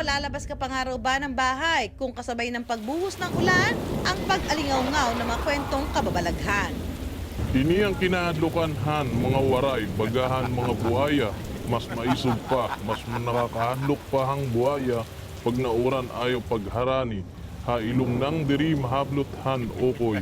lalabas ka pa nga raw ba ng bahay kung kasabay ng pagbuhos ng ulan ang pag-alingaw-ngaw ng mga kwentong kababalaghan. Ini ang kinahadlukanhan mga waray, bagahan mga buhaya, mas maisog pa, mas nakakahandlok pa hang buhaya, pag nauran ayaw pagharani, hailong nang diri mahablothan okoy.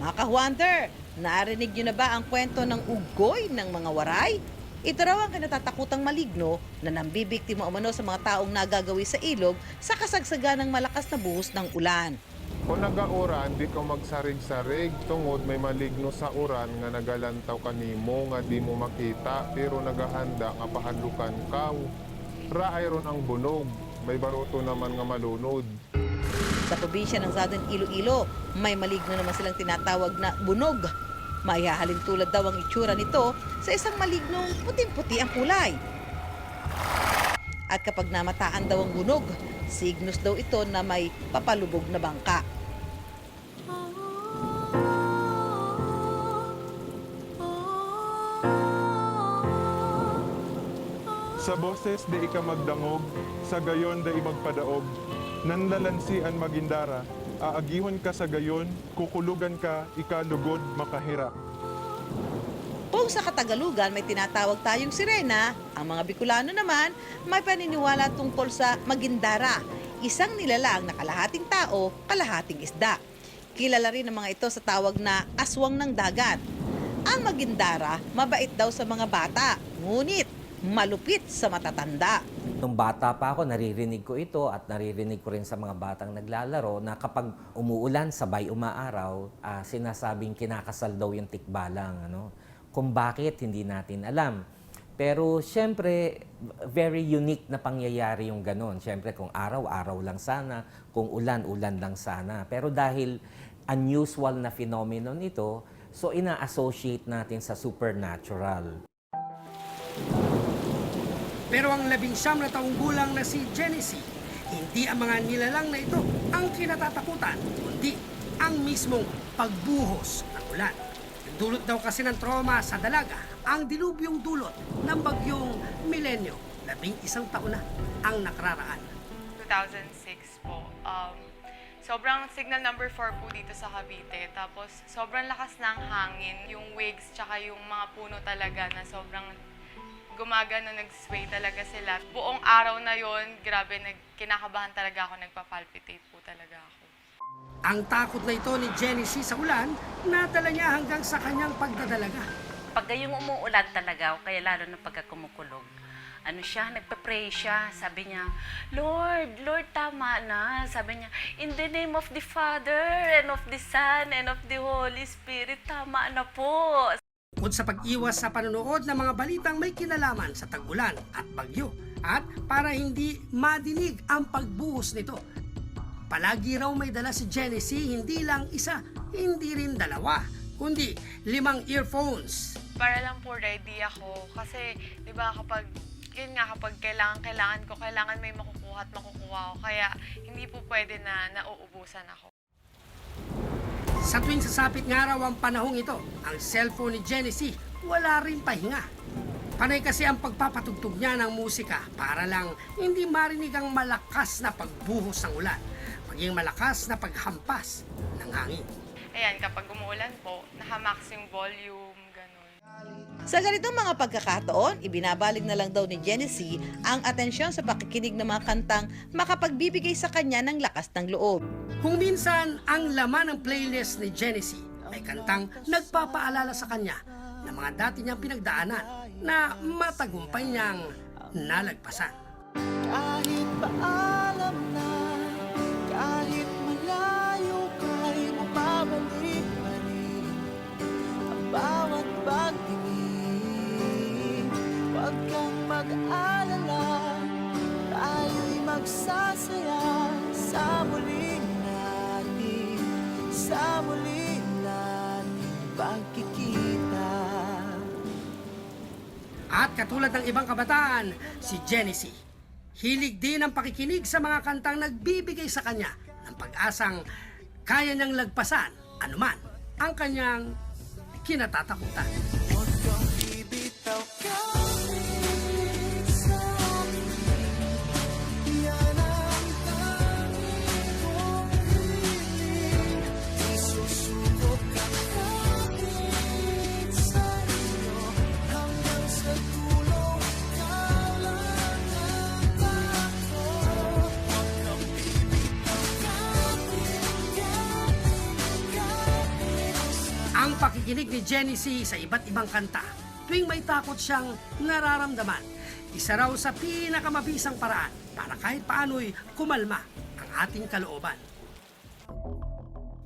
Mga ka-wonder, narinig nyo na ba ang kwento ng ugoy ng mga waray? Ito raw ang kinatatakutang maligno na nambibiktima umano sa mga taong nagagawi sa ilog sa kasagsagan ng malakas na buhos ng ulan. Kung nagauran, di ka magsarig-sarig tungod may maligno sa uran nga nagalantaw kanimo nga di mo makita pero nagahanda nga pahalukan kaw. Raay ron ang bunog, may baruto naman nga malunod. Sa probinsya ng Southern Iloilo, may maligno naman silang tinatawag na bunog. Maihahalin tulad daw ang itsura nito sa isang malignong puting-puti ang kulay. At kapag namataan daw ang bunog, signos daw ito na may papalubog na bangka. Sa boses di ika magdangog, sa gayon da magpadaog. Nanlalansian magindara, aagihon ka sa gayon, kukulugan ka, ikalugod makahira. Kung sa Katagalugan may tinatawag tayong sirena, ang mga Bicolano naman may paniniwala tungkol sa magindara, isang nilalang na kalahating tao, kalahating isda. Kilala rin ang mga ito sa tawag na aswang ng dagat. Ang magindara, mabait daw sa mga bata, ngunit malupit sa matatanda. Nung bata pa ako, naririnig ko ito at naririnig ko rin sa mga batang naglalaro na kapag umuulan, sabay umaaraw, ah, sinasabing kinakasal daw yung tikbalang. Ano? Kung bakit, hindi natin alam. Pero siyempre, very unique na pangyayari yung ganun. Siyempre, kung araw, araw lang sana. Kung ulan, ulan lang sana. Pero dahil unusual na phenomenon ito, so ina-associate natin sa supernatural. Pero ang labing siyam na taong gulang na si Genesee, hindi ang mga nilalang na ito ang kinatatakutan, kundi ang mismong pagbuhos ng ulan. Dulot daw kasi ng trauma sa dalaga ang dilubyong dulot ng bagyong milenyo. Labing isang taon na ang nakararaan. 2006 po. Um, sobrang signal number 4 po dito sa Cavite. Tapos sobrang lakas ng hangin, yung wigs, tsaka yung mga puno talaga na sobrang gumagano, nag-sway talaga sila. Buong araw na yon grabe, nag, kinakabahan talaga ako, nagpa-palpitate po talaga ako. Ang takot na ito ni Genesee sa ulan, nadala niya hanggang sa kanyang pagdadalaga. pag yung umuulan talaga, o kaya lalo na pagka kumukulog, ano siya, nagpa-pray siya. Sabi niya, Lord, Lord, tama na. Sabi niya, in the name of the Father, and of the Son, and of the Holy Spirit, tama na po. Bukod sa pag-iwas sa panonood ng mga balitang may kinalaman sa tag-ulan at bagyo at para hindi madinig ang pagbuhos nito. Palagi raw may dala si Genesee hindi lang isa, hindi rin dalawa, kundi limang earphones. Para lang po ready ako. Kasi, di ba, kapag, yun nga, kapag kailangan, kailangan ko, kailangan may makukuha at makukuha ko. Kaya, hindi po pwede na nauubusan ako. Sa tuwing sasapit nga raw ang panahong ito, ang cellphone ni Genesee wala rin pahinga. Panay kasi ang pagpapatugtog niya ng musika para lang hindi marinig ang malakas na pagbuhos ng ulan, maging malakas na paghampas ng hangin. Ayan, kapag umuulan po, nakamax yung volume, ganun. Sa ganitong mga pagkakataon, ibinabaling na lang daw ni Genesee ang atensyon sa pakikinig ng mga kantang makapagbibigay sa kanya ng lakas ng loob. Kung minsan ang laman ng playlist ni Genesee ay kantang nagpapaalala sa kanya ng mga dati niyang pinagdaanan na matagumpay niyang nalagpasan. Kahit paalam magsasaya Sa muling natin Sa muling natin pagkikita At katulad ng ibang kabataan, si Genesee, hilig din ang pakikinig sa mga kantang nagbibigay sa kanya ng pag-asang kaya niyang lagpasan anuman ang kanyang kinatatakutan. Panaginip ni Genesee sa iba't ibang kanta tuwing may takot siyang nararamdaman. Isa raw sa pinakamabisang paraan para kahit paano'y kumalma ang ating kalooban.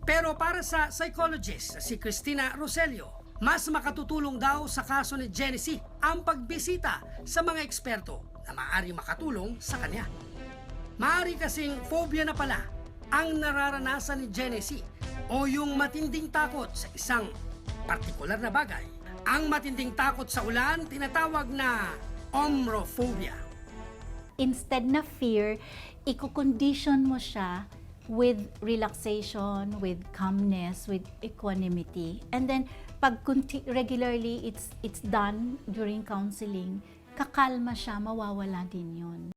Pero para sa psychologist si Christina Roselio, mas makatutulong daw sa kaso ni Genesee ang pagbisita sa mga eksperto na maaari makatulong sa kanya. Maari kasing phobia na pala ang nararanasan ni Genesee o yung matinding takot sa isang partikular na bagay. Ang matinding takot sa ulan tinatawag na omrophobia. instead na fear, i-condition mo siya with relaxation, with calmness, with equanimity. And then, pag regularly it's, it's done during counseling, kakalma siya, mawawala din yun.